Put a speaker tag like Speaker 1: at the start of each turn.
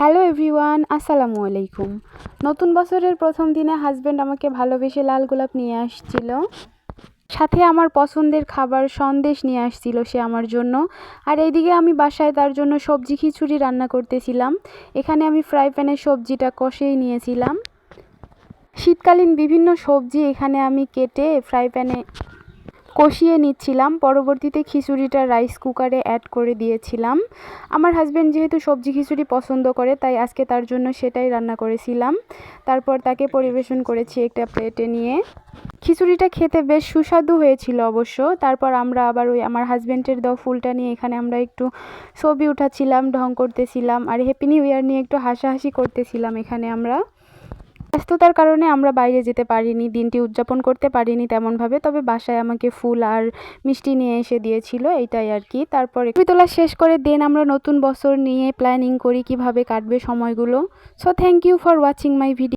Speaker 1: Hello everyone, আসসালামু আলাইকুম। নতুন বছরের প্রথম দিনে হাজব্যান্ড আমাকে ভালোবেসে লাল গোলাপ নিয়ে আসছিল। সাথে আমার পছন্দের খাবার সন্দেশ নিয়ে আসছিল সে আমার জন্য। আর এইদিকে আমি বাসায় তার জন্য সবজি খিচুড়ি রান্না করতেছিলাম। এখানে আমি ফ্রাই প্যানে সবজিটা কষেই নিয়েছিলাম। শীতকালীন বিভিন্ন সবজি এখানে আমি কেটে ফ্রাই প্যানে কষিয়ে নিচ্ছিলাম। পরবর্তীতে খিচুড়িটা রাইস কুকারে অ্যাড করে দিয়েছিলাম। আমার হাজব্যান্ড যেহেতু সবজি খিচুড়ি পছন্দ করে, তাই আজকে তার জন্য সেটাই রান্না করেছিলাম। তারপর তাকে পরিবেশন করেছি একটা প্লেটে নিয়ে। খিচুড়িটা খেতে বেশ সুস্বাদু হয়েছিল অবশ্য। তারপর আমরা আবার ওই আমার হাজব্যান্ডের দেওয়া ফুলটা নিয়ে এখানে আমরা একটু ছবি উঠাচ্ছিলাম, ঢং করতেছিলাম। আর হ্যাপি নিউ ইয়ার নিয়ে একটু হাসাহাসি করতেছিলাম এখানে আমরা। ব্যস্ততার কারণে আমরা বাইরে যেতে পারিনি, দিনটি উদযাপন করতে পারিনি তেমনভাবে, তবে বাসায় আমাকে ফুল আর মিষ্টি নিয়ে এসে দিয়েছিল এইটাই আর কি। তারপরে ছবি তোলা শেষ করে দেন, আমরা নতুন বছর নিয়ে প্ল্যানিং করি কীভাবে কাটবে সময়গুলো। So thank you for watching my video